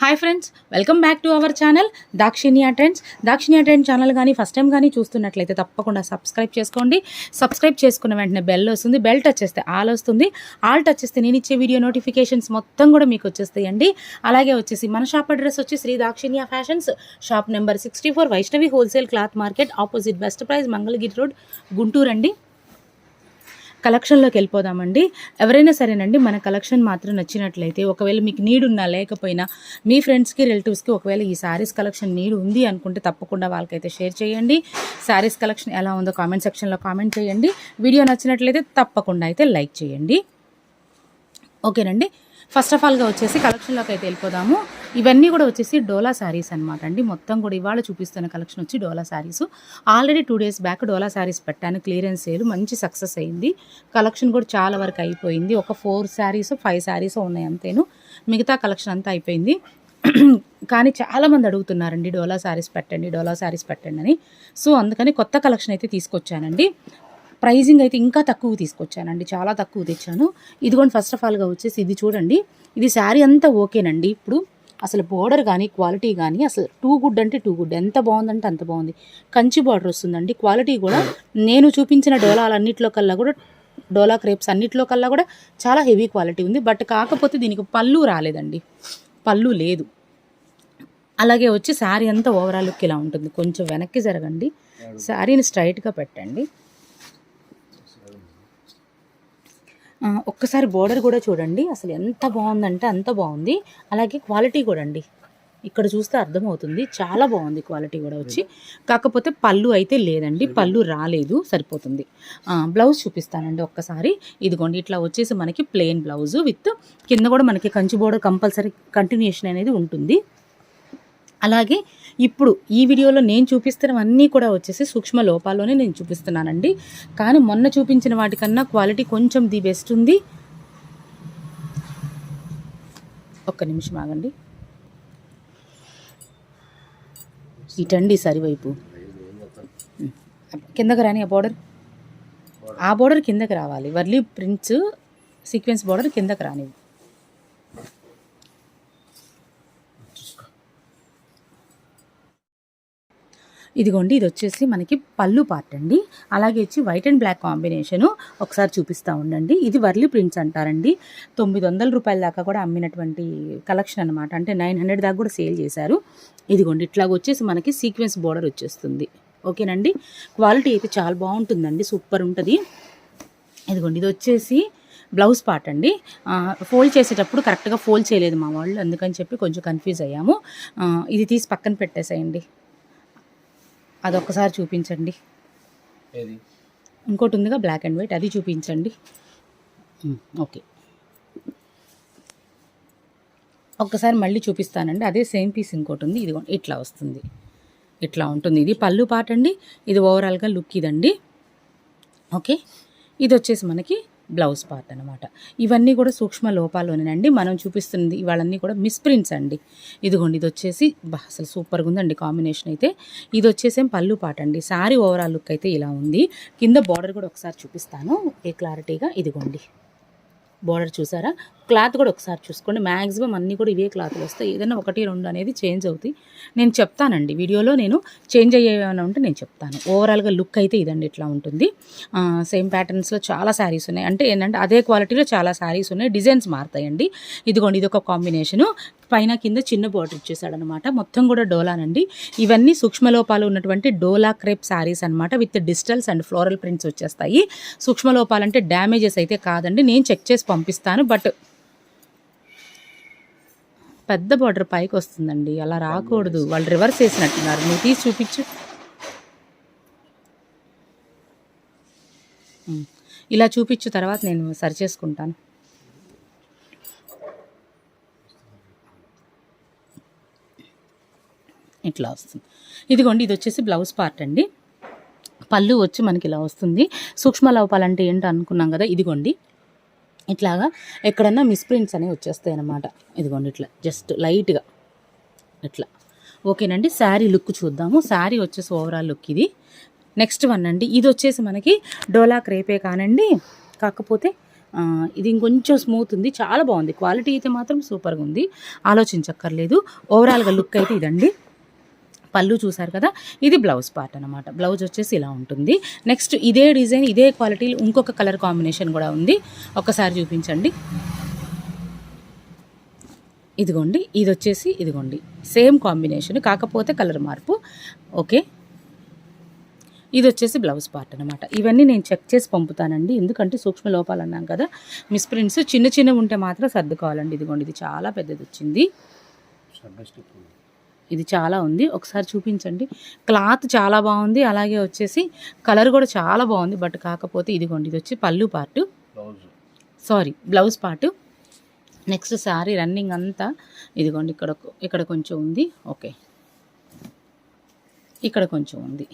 Hi friends welcome back to our channel Dakshinya trends Dakshinya trend channel కానీ first time కానీ చూస్తున్నట్లయితే తప్పకుండా subscribe చేసుకోండి. సబ్స్క్రైబ్ చేసుకున్న వెంటనే బెల్ వస్తుంది. బెల్ టచ్ చేస్తే ఆల్ వస్తుంది. ఆల్ టచ్ చేస్తే నేను ఇచ్చే వీడియో నోటిఫికేషన్స్ మొత్తం కూడా మీకు వచ్చేస్తాయండి. అలాగే వచ్చేసి మన షాప్ అడ్రస్ వచ్చి Sri Dakshinya fashions shop number sixty four Vaishnavi wholesale cloth market opposite best price Mangalagiri road Guntur అండి కలెక్షన్లోకి వెళ్ళిపోదామండి. ఎవరైనా సరేనండి మన కలెక్షన్ మాత్రం నచ్చినట్లయితే ఒకవేళ మీకు నీడ్ ఉన్నా లేకపోయినా మీ ఫ్రెండ్స్కి రిలేటివ్స్కి ఒకవేళ ఈ శారీస్ కలెక్షన్ నీడ్ ఉంది అనుకుంటే తప్పకుండా వాళ్ళకైతే షేర్ చేయండి. శారీస్ కలెక్షన్ ఎలా ఉందో కామెంట్ సెక్షన్లో కామెంట్ చేయండి. వీడియో నచ్చినట్లయితే తప్పకుండా అయితే లైక్ చేయండి. ఓకేనండి. ఫస్ట్ ఆఫ్ ఆల్గా వచ్చేసి కలెక్షన్లోకి అయితే వెళ్ళిపోదాము. ఇవన్నీ కూడా వచ్చేసి డోలా శారీస్ అనమాట అండి. మొత్తం కూడా ఇవాళ చూపిస్తున్న కలెక్షన్ వచ్చి Dola saris already two days back Dola saris పెట్టాను. క్లియరెన్స్ సేల్ మంచి సక్సెస్ అయింది. కలెక్షన్ కూడా చాలా వరకు అయిపోయింది. ఒక ఫోర్ శారీస్ ఫైవ్ శారీస్ ఉన్నాయి అంతేను. మిగతా కలెక్షన్ అంతా అయిపోయింది. కానీ చాలామంది అడుగుతున్నారండి డోలా శారీస్ పెట్టండి డోలా శారీస్ పెట్టండి అని. సో అందుకని కొత్త కలెక్షన్ అయితే తీసుకొచ్చానండి. ప్రైజింగ్ అయితే ఇంకా తక్కువ తీసుకొచ్చానండి చాలా తక్కువ తెచ్చాను. ఇదిగోండి ఫస్ట్ ఆఫ్ ఆల్గా వచ్చేసి ఇది చూడండి. ఇది శారీ అంతా ఓకేనండి ఇప్పుడు. అసలు బోర్డర్ కానీ క్వాలిటీ కానీ అసలు టూ గుడ్ అంటే టూ గుడ్ ఎంత బాగుందంటే అంత బాగుంది. కంచి బార్డర్ వస్తుందండి. క్వాలిటీ కూడా నేను చూపించిన డోలాలన్నిట్లో కల్లా కూడా డోలా క్రేప్స్ అన్నిట్లో కల్లా కూడా చాలా హెవీ క్వాలిటీ ఉంది. బట్ కాకపోతే దీనికి పళ్ళు రాలేదండి. పళ్ళు లేదు. అలాగే వచ్చి శారీ అంతా ఓవరాల్ లుక్ ఇలా ఉంటుంది. కొంచెం వెనక్కి జరగండి. శారీని స్ట్రైట్గా పెట్టండి ఆ, ఒక్కసారి బోర్డర్ కూడా చూడండి. అసలు ఎంత బాగుందంటే అంత బాగుంది. అలాగే క్వాలిటీ కూడా అండి. ఇక్కడ చూస్తే అర్థమవుతుంది. చాలా బాగుంది క్వాలిటీ కూడా వచ్చి. కాకపోతే పళ్ళు అయితే లేదండి. పళ్ళు రాలేదు. సరిపోతుంది. బ్లౌజ్ చూపిస్తానండి ఒక్కసారి. ఇదిగోండి ఇట్లా వచ్చేసి మనకి ప్లెయిన్ బ్లౌజ్ విత్ కింద కూడా మనకి కంచి బోర్డర్ కంపల్సరీ కంటిన్యూషన్ అనేది ఉంటుంది. అలాగే ఇప్పుడు ఈ వీడియోలో నేను చూపిస్తున్నవన్నీ కూడా వచ్చేసి సూక్ష్మ లోపాల్లోనే నేను చూపిస్తున్నానండి. కానీ మొన్న చూపించిన వాటికన్నా క్వాలిటీ కొంచెం ది బెస్ట్ ఉంది. ఒక్క నిమిషం ఆగండి. ఇటండి సరివైపు. ఉమ్. కిందకి రాని ఆ బోర్డర్ ఆ బోర్డర్ కిందకి రావాలి. వర్లీ ప్రింట్స్ సీక్వెన్స్ బోర్డర్ కిందకి రానివి. ఇదిగోండి ఇది వచ్చేసి మనకి పళ్ళు పార్ట్ అండి. అలాగే వచ్చి వైట్ అండ్ బ్లాక్ కాంబినేషను ఒకసారి చూపిస్తూ ఉండండి. ఇది వర్లీ ప్రింట్స్ అంటారండి. తొమ్మిది వందల రూపాయల దాకా కూడా అమ్మినటువంటి కలెక్షన్ అనమాట అంటే నైన్ హండ్రెడ్ దాకా కూడా సేల్ చేశారు. ఇదిగోండి ఇట్లాగ వచ్చేసి మనకి సీక్వెన్స్ బోర్డర్ వచ్చేస్తుంది. ఓకేనండి? క్వాలిటీ అయితే చాలా బాగుంటుందండి. సూపర్ ఉంటుంది. ఇదిగోండి ఇది వచ్చేసి బ్లౌజ్ పార్ట్ అండి. ఫోల్డ్ చేసేటప్పుడు కరెక్ట్గా ఫోల్డ్ చేయలేదు మా వాళ్ళు. అందుకని చెప్పి కొంచెం కన్ఫ్యూజ్ అయ్యాము. ఇది తీసి పక్కన పెట్టేసేయండి. అదొక్కసారి చూపించండి. ఇంకోటి ఉందిగా బ్లాక్ అండ్ వైట్ అది చూపించండి. ఓకే. ఒక్కసారి మళ్ళీ చూపిస్తానండి. అదే సేమ్ పీస్ ఇంకోటి ఉంది ఇది ఇట్లా వస్తుంది. ఇట్లా ఉంటుంది. ఇది పళ్ళు పాట అండి ఇది ఓవరాల్గా లుక్ ఇదండి. ఓకే. ఇది వచ్చేసి మనకి బ్లౌజ్ పార్ట్ అనమాట ఇవన్నీ కూడా సూక్ష్మ లోపాలోనేనండి మనం చూపిస్తుంది ఇవాళన్నీ కూడా మిస్ప్రింట్స్ అండి. ఇదిగోండి ఇది వచ్చేసి అసలు సూపర్గా ఉందండి కాంబినేషన్ అయితే. ఇది వచ్చేసి పళ్ళు పాట అండి. సారీ ఓవరాల్ లుక్ అయితే ఇలా ఉంది. కింద బార్డర్ కూడా ఒకసారి చూపిస్తాను. ఏ క్లారిటీగా? ఇదిగోండి. బార్డర్ చూసారా? క్లాత్ కూడా ఒకసారి చూసుకోండి. మ్యాక్సిమం అన్నీ కూడా ఇవే క్లాత్లు వస్తాయి. ఏదైనా ఒకటి రెండు అనేది చేంజ్ అవుతాయి. నేను చెప్తానండి. వీడియోలో నేను చేంజ్ అయ్యేమైనా ఉంటే నేను చెప్తాను. ఓవరాల్గా లుక్ అయితే ఇదండి. ఇట్లా ఉంటుంది. సేమ్ ప్యాటర్న్స్లో చాలా శారీస్ ఉన్నాయి. అంటే ఏంటంటే అదే క్వాలిటీలో చాలా శారీస్ ఉన్నాయి. డిజైన్స్ మారుతాయండి. ఇదిగోండి ఇది ఒక కాంబినేషను పైన కింద చిన్న బార్డర్ ఇచ్చేసాడనమాట మొత్తం కూడా డోలానండి. ఇవన్నీ సూక్ష్మలోపాలు ఉన్నటువంటి డోలా క్రేప్ శారీస్ అనమాట. With digitals and floral prints వచ్చేస్తాయి. సూక్ష్మలోపాలు అంటే డ్యామేజెస్ అయితే కాదండి. నేను చెక్ చేసి పంపిస్తాను. బట్ పెద్ద బార్డర్ పైకి వస్తుందండి అలా రాకూడదు. వాళ్ళు రివర్స్ చేసినట్టున్నారు. నువ్వు తీసి చూపించు. ఇలా చూపించు తర్వాత నేను సరి చేసుకుంటాను. ఇట్లా వస్తుంది. ఇదిగోండి ఇది వచ్చేసి బ్లౌజ్ పార్ట్ అండి. పళ్ళు వచ్చి మనకి ఇలా వస్తుంది. సూక్ష్మ లోపాలంటే ఏంటో అనుకున్నాం కదా ఇదిగోండి. ఇట్లాగా ఎక్కడన్నా మిస్ప్రింట్స్ అనేవి వచ్చేస్తాయి అన్నమాట ఇదిగోండి ఇట్లా జస్ట్ లైట్గా ఇట్లా. ఓకేనండి శారీ లుక్ చూద్దాము. శారీ వచ్చేసి ఓవరాల్ లుక్ ఇది. నెక్స్ట్ వన్ అండి ఇది వచ్చేసి మనకి డోలా క్రేపే కానండి. కాకపోతే ఇది ఇంకొంచెం స్మూత్ ఉంది చాలా బాగుంది. క్వాలిటీ అయితే మాత్రం సూపర్గా ఉంది. ఆలోచించక్కర్లేదు. ఓవరాల్గా లుక్ అయితే ఇదండి. పళ్ళు చూసారు కదా ఇది బ్లౌజ్ పార్ట్ అనమాట బ్లౌజ్ వచ్చేసి ఇలా ఉంటుంది. నెక్స్ట్ ఇదే డిజైన్ ఇదే క్వాలిటీ ఇంకొక కలర్ కాంబినేషన్ కూడా ఉంది. ఒకసారి చూపించండి. ఇదిగోండి ఇది వచ్చేసి ఇదిగోండి. సేమ్ కాంబినేషన్ కాకపోతే కలర్ మార్పు. ఓకే. ఇది వచ్చేసి బ్లౌజ్ పార్ట్ అనమాట ఇవన్నీ నేను చెక్ చేసి పంపుతానండి. ఎందుకంటే సూక్ష్మ లోపాలు అన్నాం కదా మిస్ప్రింట్స్ చిన్న చిన్నవి ఉంటే మాత్రం సర్దుకోవాలండి. ఇదిగోండి ఇది చాలా పెద్దది వచ్చింది. ఇది చాలా ఉంది. ఒకసారి చూపించండి. క్లాత్ చాలా బాగుంది. అలాగే వచ్చేసి కలర్ కూడా చాలా బాగుంది. బట్ కాకపోతే ఇదిగోండి ఇది వచ్చి pallu part. Sorry blouse part. Next sari running అంతా ఇదిగోండి ఇక్కడ ఇక్కడ కొంచెం ఉంది. ఓకే. ఇక్కడ కొంచెం ఉంది.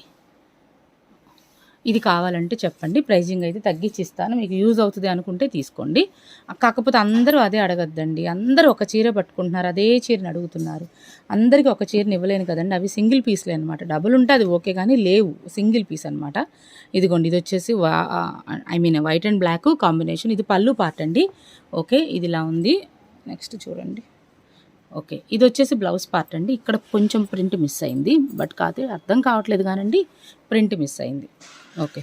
ఇది కావాలంటే చెప్పండి ప్రైజింగ్ అయితే తగ్గించి ఇస్తాను మీకు యూజ్ అవుతుంది అనుకుంటే తీసుకోండి. కాకపోతే అందరూ అదే అడగద్దండి. అందరూ ఒక చీర పట్టుకుంటున్నారు అదే చీరని అడుగుతున్నారు. అందరికీ ఒక చీరని ఇవ్వలేను కదండి అవి సింగిల్ పీస్లే అనమాట డబుల్ ఉంటే అది ఓకే కానీ లేవు సింగిల్ పీస్ అనమాట ఇదిగోండి ఇది వచ్చేసి I mean white and black combination. ఇది పళ్ళు పార్ట్ అండి. ఓకే ఇది ఇలా ఉంది. నెక్స్ట్ చూడండి. ఓకే. ఇది వచ్చేసి బ్లౌజ్ పార్ట్ అండి. ఇక్కడ కొంచెం ప్రింట్ మిస్ అయింది. బట్ కాకపోతే అర్థం కావట్లేదు కానండి ప్రింట్ మిస్ అయింది. ఓకే.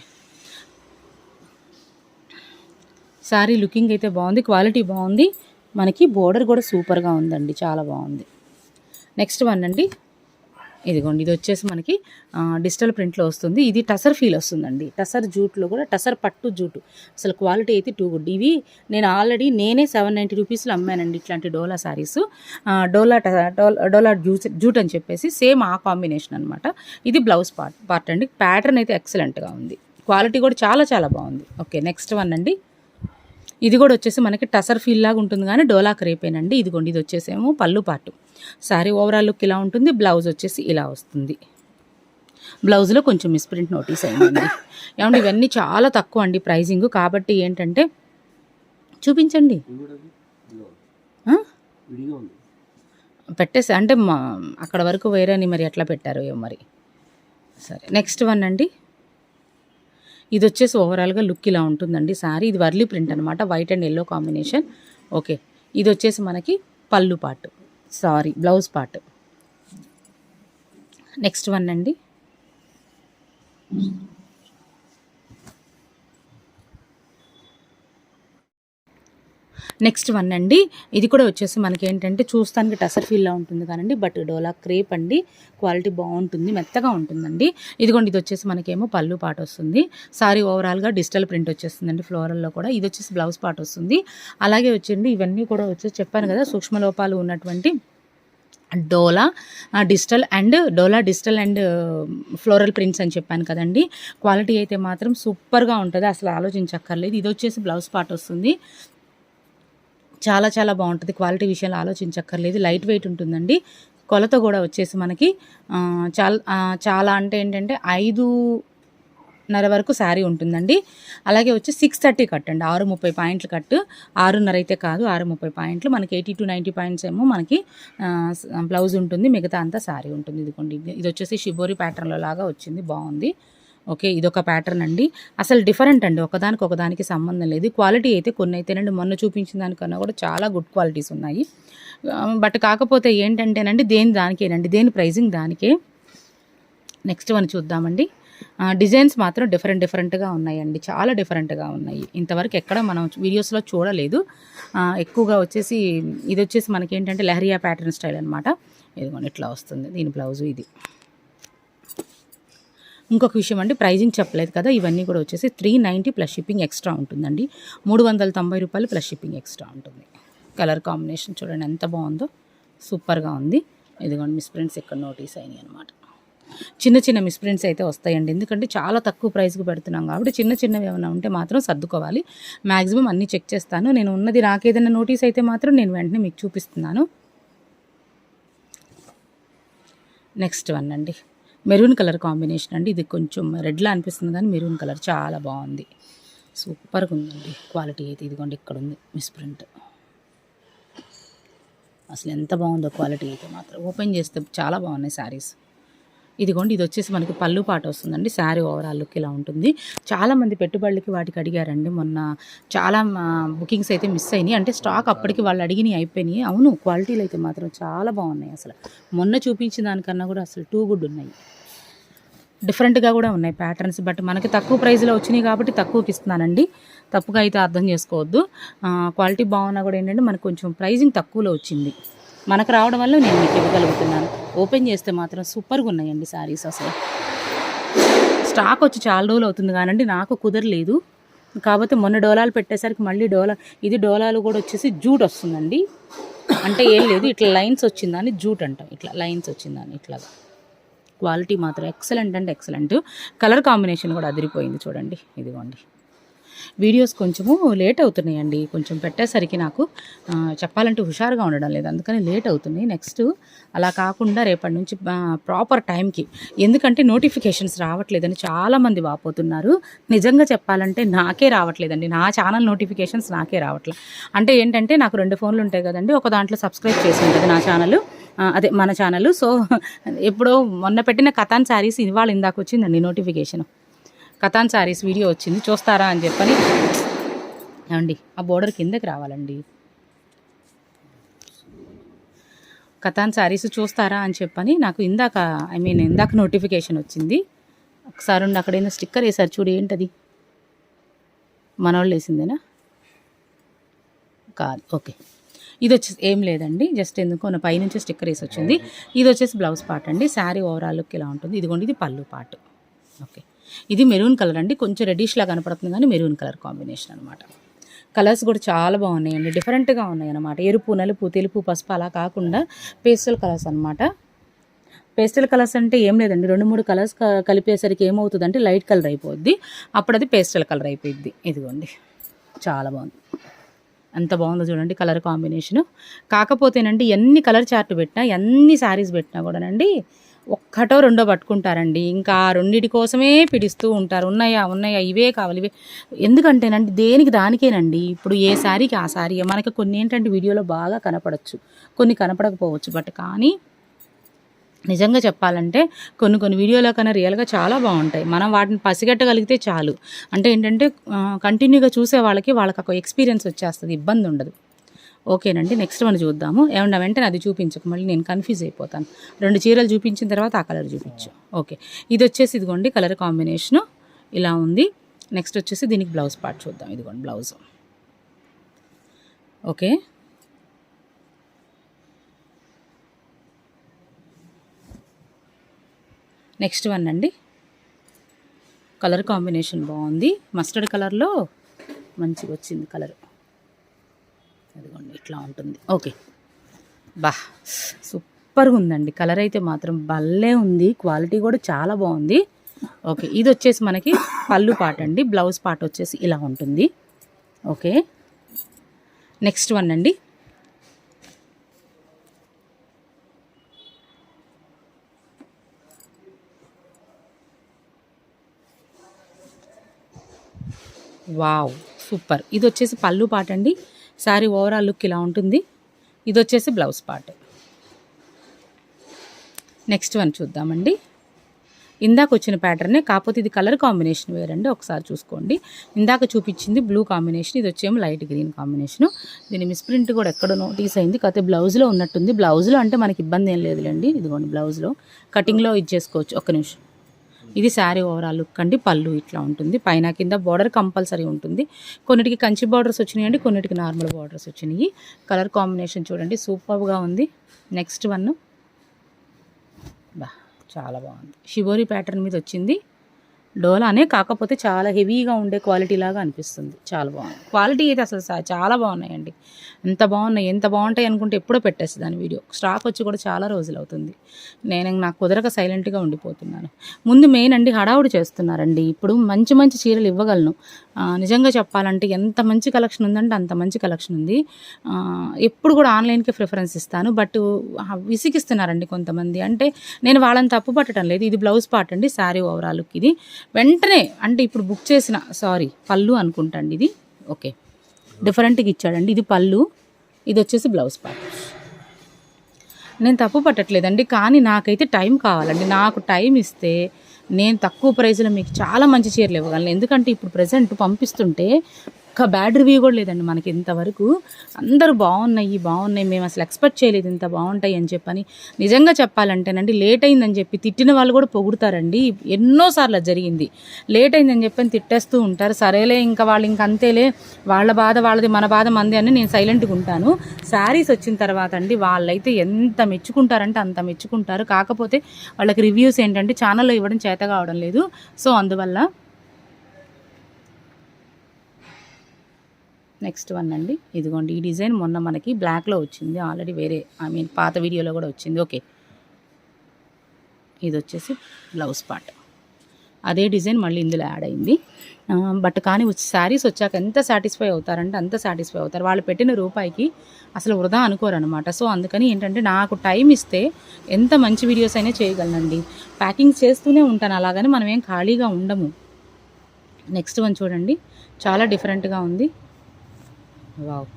శారీ లుకింగ్ అయితే బాగుంది క్వాలిటీ బాగుంది. మనకి బోర్డర్ కూడా సూపర్గా ఉందండి చాలా బాగుంది. నెక్స్ట్ వన్ అండి. ఇదిగోండి ఇది వచ్చేసి మనకి డిజిటల్ ప్రింట్లో వస్తుంది. ఇది టసర్ ఫీల్ వస్తుందండి. టసర్ జూట్లో కూడా టసర్ పట్టు జూటు. అసలు క్వాలిటీ అయితే టూ గుడ్. ఇవి నేను ఆల్రెడీ నేనే సెవెన్ నైంటీ రూపీస్లో అమ్మానండి ఇట్లాంటి డోలా సారీస్. డోలా డోలా డోలా జూట్ జూట్ అని చెప్పేసి సేమ్ ఆ కాంబినేషన్ అనమాట ఇది బ్లౌజ్ పార్ట్ పార్ట్ అండి. ప్యాటర్న్ అయితే ఎక్సలెంట్గా ఉంది. క్వాలిటీ కూడా చాలా చాలా బాగుంది. ఓకే నెక్స్ట్ వన్ అండి. ఇది కూడా వచ్చేసి మనకి టసర్ ఫీల్ లాగా ఉంటుంది కానీ డోలా క్రేపేనండి. ఇదిగోండి ఇది వచ్చేసేమో పళ్ళు పాటు. సారీ ఓవరాల్ లుక్ ఇలా ఉంటుంది బ్లౌజ్ వచ్చేసి ఇలా వస్తుంది. బ్లౌజ్లో కొంచెం మిస్ప్రింట్ నోటీస్ అయిందండి. ఏమంటే ఇవన్నీ చాలా తక్కువ అండి ప్రైజింగ్. కాబట్టి ఏంటంటే చూపించండి. పెట్టేసి అంటే మా అక్కడ వరకు వేరేని మరి ఎట్లా పెట్టారో ఏమో మరి. సరే నెక్స్ట్ వన్ అండి. ఇది వచ్చేసి ఓవరాల్గా లుక్ ఇలా ఉంటుందండి. సారీ ఇది వర్లీ ప్రింట్ అనమాట white and yellow combination okay ఇది వచ్చేసి మనకి pallu part sorry blouse part next one అండి. నెక్స్ట్ వన్ అండి. ఇది కూడా వచ్చేసి మనకి ఏంటంటే చూస్తానికి టసర్ ఫీల్లా ఉంటుంది కానండి. బట్ డోలా క్రేప్ అండి. క్వాలిటీ బాగుంటుంది. మెత్తగా ఉంటుందండి. ఇదిగోండి ఇది వచ్చేసి మనకేమో పళ్ళు పాట వస్తుంది. సారీ ఓవరాల్గా డిజిటల్ ప్రింట్ వచ్చేస్తుందండి ఫ్లోరల్లో కూడా. ఇది వచ్చేసి బ్లౌజ్ పాట వస్తుంది. అలాగే వచ్చింది ఇవన్నీ కూడా వచ్చేసి చెప్పాను కదా సూక్ష్మ లోపాలు ఉన్నటువంటి dola digital and dola digital and floral prints అని చెప్పాను కదండి. క్వాలిటీ అయితే మాత్రం సూపర్గా ఉంటుంది. అసలు ఆలోచించక్కర్లేదు. ఇది వచ్చేసి బ్లౌజ్ పార్ట్ వస్తుంది. చాలా చాలా బాగుంటుంది. క్వాలిటీ విషయంలో ఆలోచించక్కర్లేదు. లైట్ వెయిట్ ఉంటుందండి. కొలత కూడా వచ్చేసి మనకి చాలా చాలా అంటే ఏంటంటే ఐదు నర వరకు శారీ ఉంటుందండి. అలాగే వచ్చి సిక్స్ థర్టీ కట్ అండి. ఆరు ముప్పై పాయింట్లు కట్ ఆరున్నర అయితే కాదు ఆరు ముప్పై పాయింట్లు. మనకి ఎయిటీ టు నైంటీ పాయింట్స్ ఏమో మనకి బ్లౌజ్ ఉంటుంది. మిగతా అంతా శారీ ఉంటుంది. ఇదిగోండి. ఇది- ఇది వచ్చేసి షిబోరి ప్యాటర్న్లో లాగా వచ్చింది. బాగుంది. ఓకే ఇదొక ప్యాటర్న్ అండి. అసలు డిఫరెంట్ అండి. ఒకదానికి ఒకదానికి సంబంధం లేదు. క్వాలిటీ అయితే కొన్ని అయితేనండి. మొన్న చూపించిన దానికన్నా కూడా చాలా గుడ్ క్వాలిటీస్ ఉన్నాయి. బట్ కాకపోతే ఏంటంటేనండి దేని దానికేనండి దేని ప్రైజింగ్ దానికే? నెక్స్ట్ వన్ చూద్దామండి. డిజైన్స్ మాత్రం డిఫరెంట్ డిఫరెంట్గా ఉన్నాయండి. చాలా డిఫరెంట్గా ఉన్నాయి. ఇంతవరకు ఎక్కడ మనం వీడియోస్లో చూడలేదు. ఎక్కువగా వచ్చేసి ఇది వచ్చేసి మనకి ఏంటంటే లహరియా ప్యాటర్న్ స్టైల్ అనమాట ఇదిగోండి ఇట్లా వస్తుంది. దీని బ్లౌజు ఇది. ఇంకొక విషయం అండి ప్రైజింగ్ చెప్పలేదు కదా ఇవన్నీ కూడా వచ్చేసి three ninety plus shipping extra ఉంటుందండి. మూడు వందల తొంభై రూపాయలు ప్లస్ షిప్పింగ్ ఎక్స్ట్రా ఉంటుంది. కలర్ కాంబినేషన్ చూడండి ఎంత బాగుందో సూపర్గా ఉంది. ఇదిగోండి మిస్ప్రింట్స్ ఇక్కడ నోటీస్ అయినాయి అనమాట చిన్న చిన్న మిస్ప్రింట్స్ అయితే వస్తాయండి. ఎందుకంటే చాలా తక్కువ ప్రైస్కి పెడుతున్నాం కాబట్టి చిన్న చిన్నవి ఏమైనా ఉంటే మాత్రం సర్దుకోవాలి. మ్యాక్సిమం అన్నీ చెక్ చేస్తాను. నేను ఉన్నది నాకేదైనా నోటీస్ అయితే మాత్రం నేను వెంటనే మీకు చూపిస్తున్నాను. నెక్స్ట్ వన్ అండి. మెరూన్ కలర్ కాంబినేషన్ అండి. ఇది కొంచెం రెడ్లా అనిపిస్తుంది కానీ మెరూన్ కలర్ చాలా బాగుంది. సూపర్గా ఉందండి. క్వాలిటీ అయితే ఇదిగోండి ఇక్కడ ఉంది మిస్ ప్రింట్. అసలు ఎంత బాగుందో క్వాలిటీ అయితే మాత్రం. ఓపెన్ చేస్తే చాలా బాగున్నాయి శారీస్ ఇదిగోండి ఇది వచ్చేసి మనకి పళ్ళు పాట వస్తుందండి శారీ ఓవరాల్ లుక్ ఇలా ఉంటుంది. చాలామంది పెట్టుబడులకి వాటికి అడిగారండి మొన్న. చాలా బుకింగ్స్ అయితే మిస్ అయినాయి. అంటే స్టాక్ అప్పటికి వాళ్ళు అడిగినవి అయిపోయినాయి. అవును క్వాలిటీలు అయితే మాత్రం చాలా బాగున్నాయి అసలు. మొన్న చూపించిన దానికన్నా కూడా అసలు టూ గుడ్ ఉన్నాయి. డిఫరెంట్గా కూడా ఉన్నాయి ప్యాటర్న్స్. బట్ మనకి తక్కువ ప్రైస్లో వచ్చినాయి కాబట్టి తక్కువకి ఇస్తున్నానండి. తప్పుగా అయితే అర్థం చేసుకోవద్దు. క్వాలిటీ బాగున్నా కూడా ఏంటంటే మనకు కొంచెం ప్రైజింగ్ తక్కువలో వచ్చింది. మనకు రావడం వల్ల నేను మీకు ఇవ్వగలుగుతున్నాను. ఓపెన్ చేస్తే మాత్రం సూపర్గా ఉన్నాయండి శారీస్ అసలు. స్టాక్ వచ్చి చాలా రోజులు అవుతుంది కానండి నాకు కుదరలేదు. కాకపోతే మొన్న డోలాలు పెట్టేసరికి మళ్ళీ డోలా ఇది డోలాలు కూడా వచ్చేసి జూట్ వస్తుందండి. అంటే ఏం లేదు ఇట్లా లైన్స్ వచ్చిందని జూట్ అంటాం. ఇట్లా లైన్స్ వచ్చిందని ఇట్లాగా. క్వాలిటీ మాత్రం ఎక్సలెంట్ అంటే ఎక్సలెంట్. కలర్ కాంబినేషన్ కూడా అదిరిపోయింది చూడండి ఇదిగోండి. వీడియోస్ కొంచెము లేట్ అవుతున్నాయండి. కొంచెం పెట్టేసరికి నాకు చెప్పాలంటే హుషారుగా ఉండడం లేదు. అందుకని లేట్ అవుతుంది. నెక్స్ట్ అలా కాకుండా రేపటి నుంచి ప్రాపర్ టైంకి ఎందుకంటే నోటిఫికేషన్స్ రావట్లేదని చాలామంది వాపోతున్నారు. నిజంగా చెప్పాలంటే నాకే రావట్లేదండి. నా ఛానల్ నోటిఫికేషన్స్ నాకే రావట్లేదు అంటే ఏంటంటే నాకు రెండు ఫోన్లు ఉంటాయి కదండి. ఒక దాంట్లో సబ్స్క్రైబ్ చేసి ఉంటుంది నా ఛానల్. అదే మన ఛానల్. సో ఎప్పుడో మొన్న పెట్టిన కథాన్ శారీస్ ఇవాళ ఇందాక వచ్చిందండి నోటిఫికేషన్. కథాన్ సారీస్ వీడియో వచ్చింది చూస్తారా అని చెప్పని ఏమండి ఆ బోర్డర్ కిందకి రావాలండి. కథాన్ సారీస్ చూస్తారా అని చెప్పని నాకు ఇందాక ఐ మీన్ ఇందాక నోటిఫికేషన్ వచ్చింది. ఒకసారి ఉండి అక్కడ ఏదో స్టిక్కర్ వేసారు చూడు ఏంటది? మనోళ్ళు వేసిందేనా? కాదు ఓకే. ఇది వచ్చేసి ఏం లేదండి జస్ట్ ఎందుకో నా పైనుంచి స్టిక్కర్ వేసి వచ్చింది. ఇది వచ్చేసి బ్లౌజ్ పార్ట్ అండి శారీ ఓవరాల్ లుక్ ఇలా ఉంటుంది. ఇదిగోండి ఇది పళ్ళు పార్ట్. ఓకే. ఇది మెరూన్ కలర్ అండి. కొంచెం రెడ్డిష్ కనపడుతుంది కానీ మెరూన్ కలర్ కాంబినేషన్ అనమాట కలర్స్ కూడా చాలా బాగున్నాయండి. డిఫరెంట్గా ఉన్నాయి అనమాట ఎరుపు నలుపు తెలుపు పసుపు అలా కాకుండా పేస్టల్ కలర్స్ అనమాట పేస్టల్ కలర్స్ అంటే ఏం లేదండి. రెండు మూడు కలర్స్ కలిపేసరికి ఏమవుతుంది అంటే లైట్ కలర్ అయిపోద్ది. అప్పుడు అది పేస్టల్ కలర్ అయిపోయింది ఇదిగోండి. చాలా బాగుంది. ఎంత బాగుందో చూడండి కలర్ కాంబినేషన్ కాకపోతేనండి ఎన్ని కలర్ చార్ట్ పెట్టినా ఎన్ని శారీస్ పెట్టినా కూడానండి ఒక్కటో రెండో పట్టుకుంటారండి. ఇంకా ఆ రెండిటి కోసమే పిలుస్తూ ఉంటారు. ఉన్నాయా? ఉన్నాయా? ఇవే కావాలి ఇవే. ఎందుకంటేనండి దేనికి దానికేనండి? ఇప్పుడు ఏ శారీకి ఆ శారీ. మనకి కొన్ని ఏంటంటే వీడియోలో బాగా కనపడచ్చు. కొన్ని కనపడకపోవచ్చు. బట్ కానీ నిజంగా చెప్పాలంటే కొన్ని కొన్ని వీడియోలో కన్నా రియల్గా చాలా బాగుంటాయి. మనం వాటిని పసిగట్టగలిగితే చాలు. అంటే ఏంటంటే కంటిన్యూగా చూసే వాళ్ళకి వాళ్ళకి ఒక ఎక్స్పీరియన్స్ వచ్చేస్తుంది. ఇబ్బంది ఉండదు ఓకేనండి నెక్స్ట్ మనం చూద్దాము. ఏమన్నా వెంటనే అది చూపించకు మళ్ళీ నేను కన్ఫ్యూజ్ అయిపోతాను. రెండు చీరలు చూపించిన తర్వాత ఆ కలర్ చూపించు. ఓకే. ఇది వచ్చేసి ఇదిగోండి కలర్ కాంబినేషను ఇలా ఉంది. నెక్స్ట్ వచ్చేసి దీనికి బ్లౌజ్ పార్ట్ చూద్దాం. ఇదిగోండి బ్లౌజ్ ఓకే. నెక్స్ట్ వన్ అండి. కలర్ కాంబినేషన్ బాగుంది. మస్టర్డ్ కలర్లో మంచిగా వచ్చింది కలర్ అదిగోండి ఇట్లా ఉంటుంది. ఓకే. బా సూపర్గా ఉందండి. కలర్ అయితే మాత్రం భలే ఉంది. క్వాలిటీ కూడా చాలా బాగుంది. ఓకే ఇది వచ్చేసి మనకి పళ్ళు పాట అండి. బ్లౌజ్ పాట వచ్చేసి ఇలా ఉంటుంది. ఓకే. నెక్స్ట్ వన్ అండి. Wow super. ఇది వచ్చేసి పళ్ళు పాట అండి. శారీ ఓవరాల్ లుక్ ఇలా ఉంటుంది. ఇది వచ్చేసి బ్లౌజ్ పార్ట్. నెక్స్ట్ వన్ చూద్దామండి. ఇందాక వచ్చిన ప్యాటర్నే కాకపోతే ఇది కలర్ కాంబినేషన్ వేరండి. ఒకసారి చూసుకోండి. ఇందాక చూపించింది బ్లూ కాంబినేషన్ ఇది వచ్చేమో లైట్ గ్రీన్ కాంబినేషన్. దీని మిస్ప్రింట్ కూడా ఎక్కడ నోటీస్ అయింది. కాకపోతే బ్లౌజ్లో ఉన్నట్టుంది. బ్లౌజ్లో అంటే మనకి ఇబ్బంది ఏం లేదులేండి. ఇదిగోండి బ్లౌజ్లో. కటింగ్లో ఇది చేసుకోవచ్చు. ఒక్క నిమిషం. ఇది శారీ ఓవరాల్ లుక్ అండి పళ్ళు ఇట్లా ఉంటుంది. పైన కింద బార్డర్ కంపల్సరీ ఉంటుంది. కొన్నిటికి కంచి బార్డర్స్ వచ్చినాయండి కొన్నిటికి నార్మల్ బార్డర్స్ వచ్చినాయి. కలర్ కాంబినేషన్ చూడండి సూపర్గా ఉంది. నెక్స్ట్ వన్ బా చాలా బాగుంది. షిబోరి ప్యాటర్న్ మీద వచ్చింది. డోలానే కాకపోతే చాలా హెవీగా ఉండే క్వాలిటీ లాగా అనిపిస్తుంది. చాలా బాగుంది. క్వాలిటీ అయితే అసలు చాలా బాగున్నాయండి. ఎంత బాగున్నాయి ఎంత బాగుంటాయి అనుకుంటే ఎప్పుడో పెట్టేసి దాని వీడియో. స్టాక్ వచ్చి కూడా చాలా రోజులు అవుతుంది. నేను నాకు కుదరక సైలెంట్గా ఉండిపోతున్నాను. ముందు మెయిన్ అండి హడావుడి చేస్తున్నారండి. ఇప్పుడు మంచి మంచి చీరలు ఇవ్వగలను. నిజంగా చెప్పాలంటే ఎంత మంచి కలెక్షన్ ఉందంటే అంత మంచి కలెక్షన్ ఉంది. ఎప్పుడు కూడా ఆన్లైన్కే ప్రిఫరెన్స్ ఇస్తాను. బట్ విసిగిస్తున్నారండి కొంతమంది. అంటే నేను వాళ్ళని తప్పు పట్టడం లేదు. ఇది బ్లౌజ్ పార్ట్ అండి శారీ ఓవరాల్ లుక్ ఇది. వెంటనే అంటే ఇప్పుడు బుక్ చేసిన సారీ పళ్ళు అనుకుంటండి ఇది. ఓకే. డిఫరెంట్గా ఇచ్చాడండి. ఇది పళ్ళు. ఇది వచ్చేసి బ్లౌజ్ పార్ట్. నేను తప్పు పట్టట్లేదండి. కానీ నాకైతే టైం కావాలండి. నాకు టైం ఇస్తే నేను తక్కువ ప్రైస్లో మీకు చాలా మంచి చీరలు ఇవ్వగలను. ఎందుకంటే ఇప్పుడు ప్రజెంట్ పంపిస్తుంటే ఒక్క బ్యాడ్ రివ్యూ కూడా లేదండి మనకి ఇంతవరకు. అందరూ బాగున్నాయి బాగున్నాయి మేము అసలు ఎక్స్పెక్ట్ చేయలేదు ఇంత బాగుంటాయి అని చెప్పని. నిజంగా చెప్పాలంటేనండి లేట్ అయిందని చెప్పి తిట్టిన వాళ్ళు కూడా పొగుడుతారండి. ఎన్నోసార్లు జరిగింది. లేట్ అయిందని చెప్పని తిట్టేస్తూ ఉంటారు. సరేలే ఇంకా వాళ్ళు ఇంక అంతేలే వాళ్ళ బాధ వాళ్ళది మన బాధ మంది అని నేను సైలెంట్గా ఉంటాను. శారీస్ వచ్చిన తర్వాత అండి వాళ్ళైతే ఎంత మెచ్చుకుంటారంటే అంత మెచ్చుకుంటారు. కాకపోతే వాళ్ళకి రివ్యూస్ ఏంటంటే ఛానల్లో ఇవ్వడం చేత కావడం లేదు. సో అందువల్ల నెక్స్ట్ వన్ అండి. ఇదిగోండి ఈ డిజైన్ మొన్న మనకి బ్లాక్లో వచ్చింది. ఆల్రెడీ వేరే ఐ మీన్ పాత వీడియోలో కూడా వచ్చింది. ఓకే ఇది వచ్చేసి బ్లౌజ్ పార్ట్ అదే డిజైన్ మళ్ళీ ఇందులో యాడ్ అయింది. బట్ కానీ శారీస్ వచ్చాక ఎంత సాటిస్ఫై అవుతారంటే అంత సాటిస్ఫై అవుతారు. వాళ్ళు పెట్టిన రూపాయికి అసలు వృధా అనుకోరు అనమాట సో అందుకని ఏంటంటే నాకు టైం ఇస్తే ఎంత మంచి వీడియోస్ అయినా చేయగలనండి. ప్యాకింగ్ చేస్తూనే ఉంటాను. అలాగని మనం ఏం ఖాళీగా ఉండము. నెక్స్ట్ వన్ చూడండి. చాలా డిఫరెంట్గా ఉంది. వావ్.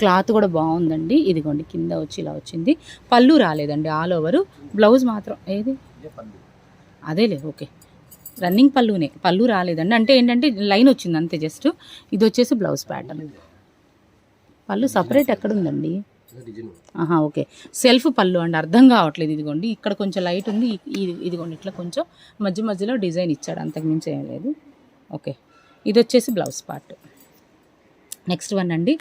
క్లాత్ కూడా బాగుందండి. ఇదిగోండి కింద వచ్చి ఇలా వచ్చింది. పళ్ళు రాలేదండి ఆల్ ఓవర్. బ్లౌజ్ మాత్రం ఏది? అదేలే ఓకే. రన్నింగ్ పళ్ళునే పళ్ళు రాలేదండి. అంటే ఏంటంటే లైన్ వచ్చింది అంతే జస్ట్. ఇది వచ్చేసి బ్లౌజ్ ప్యాటర్న్. పళ్ళు సపరేట్ ఎక్కడ ఉందండి? ఆహా ఓకే. సెల్ఫ్ పళ్ళు అండి అర్థం కావట్లేదు. ఇదిగోండి ఇక్కడ కొంచెం లైట్ ఉంది. ఇదిగోండి ఇట్లా కొంచెం మధ్య మధ్యలో డిజైన్ ఇచ్చాడు. అంతకు మించి ఏం లేదు. ఓకే. ఇది వచ్చేసి బ్లౌజ్ పార్ట్. నెక్స్ట్ వన్ అండి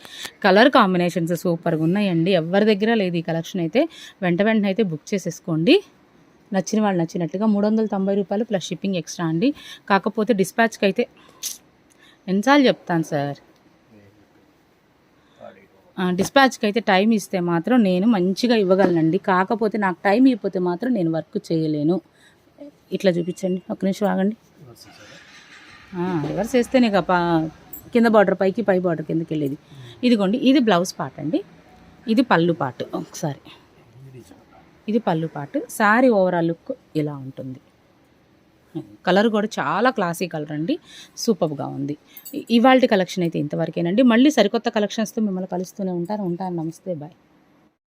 కలర్ కాంబినేషన్స్ సూపర్గా ఉన్నాయండి. ఎవరి దగ్గర లేదు ఈ కలెక్షన్ అయితే వెంట వెంటనే అయితే బుక్ చేసేసుకోండి. నచ్చిన వాళ్ళు నచ్చినట్టుగా మూడు వందల తొంభై రూపాయలు ప్లస్ షిప్పింగ్ ఎక్స్ట్రా అండి. కాకపోతే డిస్పాచ్కి అయితే ఎన్నిసార్లు చెప్తాను సార్. డిస్పాచ్కి అయితే టైం ఇస్తే మాత్రం నేను మంచిగా ఇవ్వగలనండి. కాకపోతే నాకు టైం ఇవ్వకపోతే మాత్రం నేను వర్క్ చేయలేను. ఇట్లా చూపించండి. ఒక నిమిషం ఆగండి. రివర్స్ వేస్తేనే ఇక పా కింద బార్డర్ పైకి పై బార్డర్ కిందకి వెళ్ళేది. ఇదిగోండి ఇది బ్లౌజ్ పార్ట్ అండి. ఇది పళ్ళు పార్ట్ ఒకసారి. ఇది పళ్ళు పార్ట్. శారీ ఓవరాల్ లుక్ ఇలా ఉంటుంది. కలర్ కూడా చాలా క్లాసీ కలర్ అండి. సూపర్గా ఉంది. ఇవాళ కలెక్షన్ అయితే ఇంతవరకేనండి. మళ్ళీ సరికొత్త కలెక్షన్స్తో మిమ్మల్ని కలుస్తూనే ఉంటారు ఉంటాను. నమస్తే. బాయ్.